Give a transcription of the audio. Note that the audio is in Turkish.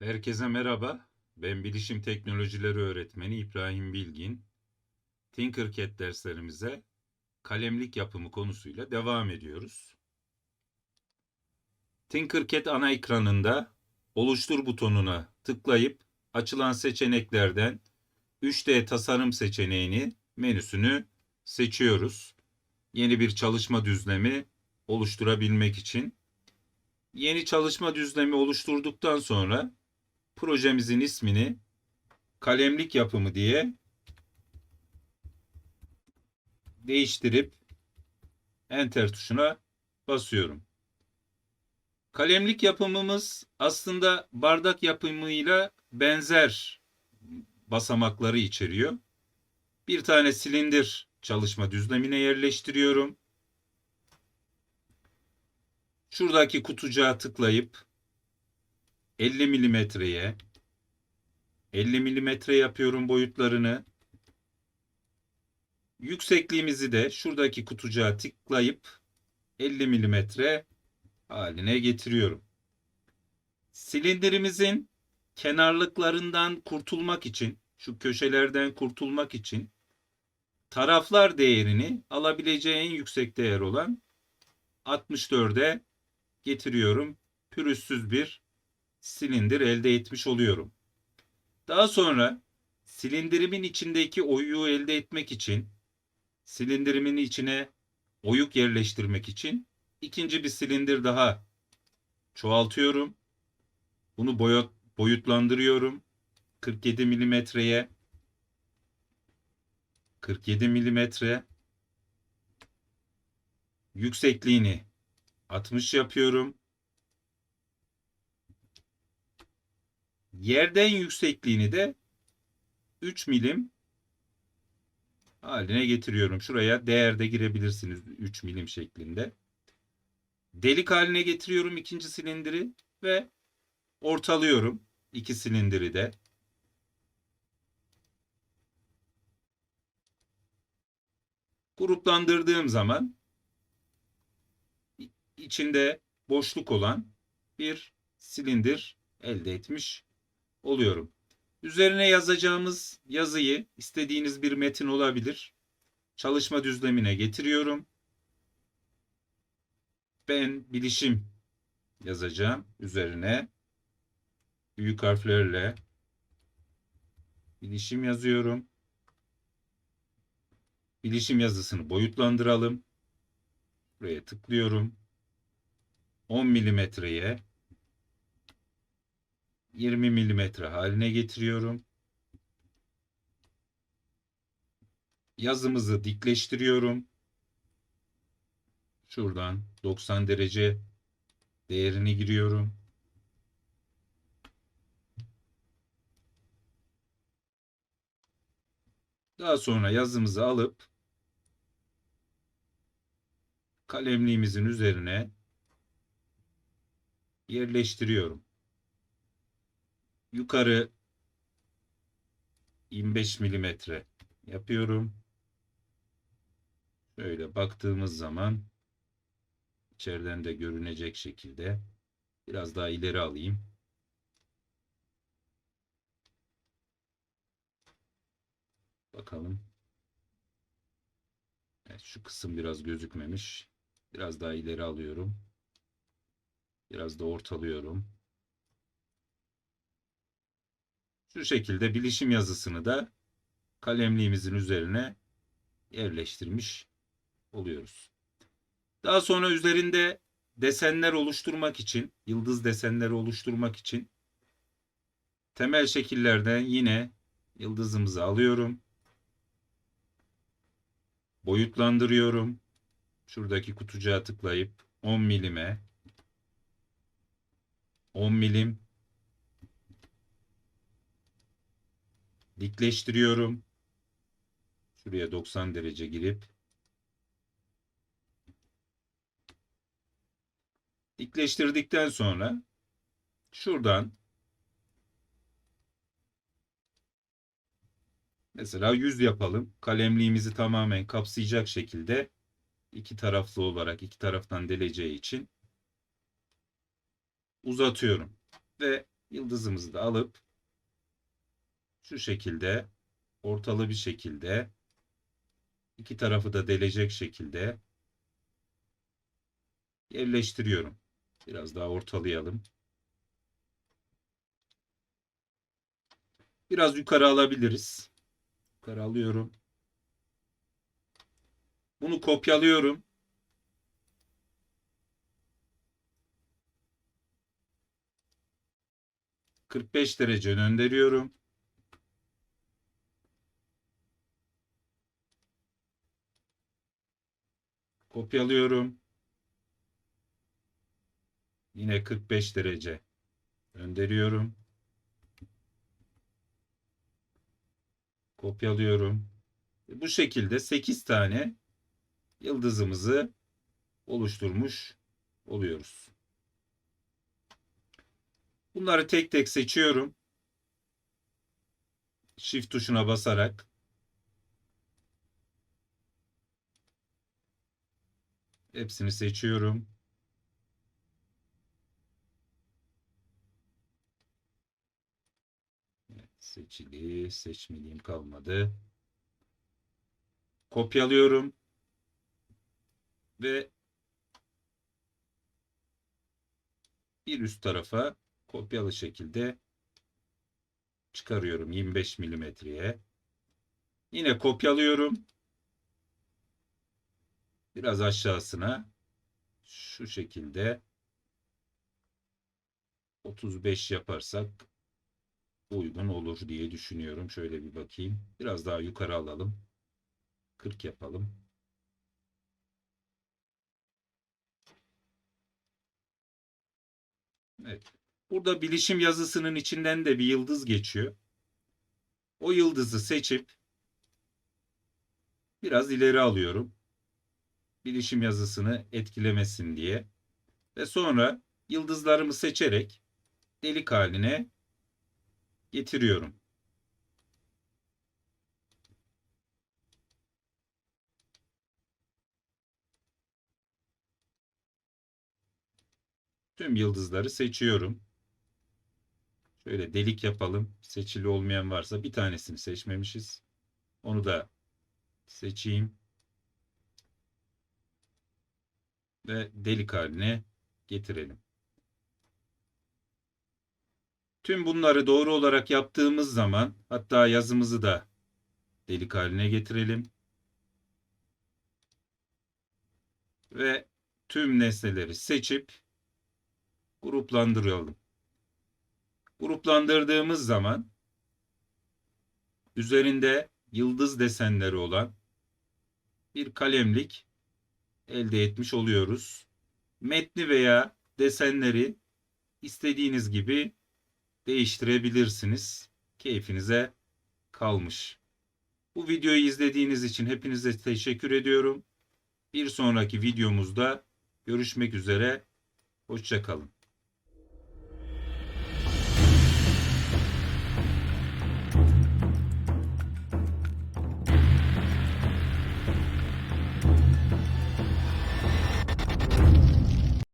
Herkese merhaba. Ben Bilişim Teknolojileri Öğretmeni İbrahim Bilgin. Tinkercad derslerimize kalemlik yapımı konusuyla devam ediyoruz. Tinkercad ana ekranında Oluştur butonuna tıklayıp açılan seçeneklerden 3D tasarım seçeneğini menüsünü seçiyoruz. Yeni bir çalışma düzlemi oluşturabilmek için. Yeni çalışma düzlemi oluşturduktan sonra projemizin ismini kalemlik yapımı diye değiştirip enter tuşuna basıyorum. Kalemlik yapımımız aslında bardak yapımıyla benzer basamakları içeriyor. Bir tane silindir çalışma düzlemine yerleştiriyorum. Şuradaki kutucuğa tıklayıp 50 milimetreye 50 milimetre yapıyorum boyutlarını. Yüksekliğimizi de şuradaki kutucuğa tıklayıp 50 milimetre haline getiriyorum. Silindirimizin kenarlıklarından kurtulmak için, şu köşelerden kurtulmak için taraflar değerini alabileceği en yüksek değer olan 64'e getiriyorum. Pürüzsüz bir silindir elde etmiş oluyorum. Daha sonra silindirimin içindeki oyuğu elde etmek için silindirimin içine oyuk yerleştirmek için ikinci bir silindir daha çoğaltıyorum. Bunu boyut, boyutlandırıyorum. 47 milimetreye 47 milimetre yüksekliğini 60 yapıyorum. Yerden yüksekliğini de 3 milim haline getiriyorum. Şuraya değer de girebilirsiniz 3 milim şeklinde. Delik haline getiriyorum ikinci silindiri ve ortalıyorum iki silindiri de. Gruplandırdığım zaman içinde boşluk olan bir silindir elde etmiş oluyorum. Üzerine yazacağımız yazıyı istediğiniz bir metin olabilir. Çalışma düzlemine getiriyorum. Ben bilişim yazacağım üzerine. Büyük harflerle bilişim yazıyorum. Bilişim yazısını boyutlandıralım. Buraya tıklıyorum. 10 milimetreye 20 milimetre haline getiriyorum. Yazımızı dikleştiriyorum. Şuradan 90 derece değerini giriyorum. Daha sonra yazımızı alıp kalemliğimizin üzerine yerleştiriyorum. Yukarı 25 milimetre yapıyorum. Şöyle baktığımız zaman içeriden de görünecek şekilde biraz daha ileri alayım. Bakalım. Evet, şu kısım biraz gözükmemiş. Biraz daha ileri alıyorum. Biraz da ortalıyorum. Şu şekilde bilişim yazısını da kalemliğimizin üzerine yerleştirmiş oluyoruz. Daha sonra üzerinde desenler oluşturmak için, yıldız desenleri oluşturmak için temel şekillerden yine yıldızımızı alıyorum. Boyutlandırıyorum. Şuradaki kutucuğa tıklayıp 10 milime 10 milim dikleştiriyorum. Şuraya 90 derece girip dikleştirdikten sonra şuradan mesela 100 yapalım. Kalemliğimizi tamamen kapsayacak şekilde iki taraflı olarak iki taraftan deleceği için uzatıyorum ve Yıldızımızı da alıp şu şekilde ortalı bir şekilde iki tarafı da delecek şekilde yerleştiriyorum. Biraz daha ortalayalım. Biraz yukarı alabiliriz. Yukarı alıyorum. Bunu kopyalıyorum. Kırk beş derece döndürüyorum. Kopyalıyorum. Yine 45 derece gönderiyorum. Kopyalıyorum. Bu şekilde 8 tane yıldızımızı oluşturmuş oluyoruz. Bunları tek tek seçiyorum. Shift tuşuna basarak hepsini seçiyorum. Evet, seçili, seçmediğim kalmadı. Kopyalıyorum. Ve bir üst tarafa kopyalı şekilde çıkarıyorum 25 milimetreye. Yine kopyalıyorum. Biraz aşağısına şu şekilde 35 yaparsak uygun olur diye düşünüyorum. Şöyle bir bakayım. Biraz daha yukarı alalım. 40 yapalım. Evet. Burada bilişim yazısının içinden de bir yıldız geçiyor. O yıldızı seçip biraz ileri alıyorum. Bilişim yazısını etkilemesin diye. Ve sonra yıldızlarımı seçerek delik haline getiriyorum. Tüm yıldızları seçiyorum. Şöyle delik yapalım. Seçili olmayan varsa bir tanesini seçmemişiz. Onu da seçeyim. Ve delik haline getirelim. Tüm bunları doğru olarak yaptığımız zaman hatta yazımızı da delik haline getirelim. Ve tüm nesneleri seçip gruplandıralım. Gruplandırdığımız zaman üzerinde yıldız desenleri olan bir kalemlik elde etmiş oluyoruz. Metni veya desenleri istediğiniz gibi değiştirebilirsiniz. Keyfinize kalmış. Bu videoyu izlediğiniz için hepinize teşekkür ediyorum. Bir sonraki videomuzda görüşmek üzere. Hoşçakalın.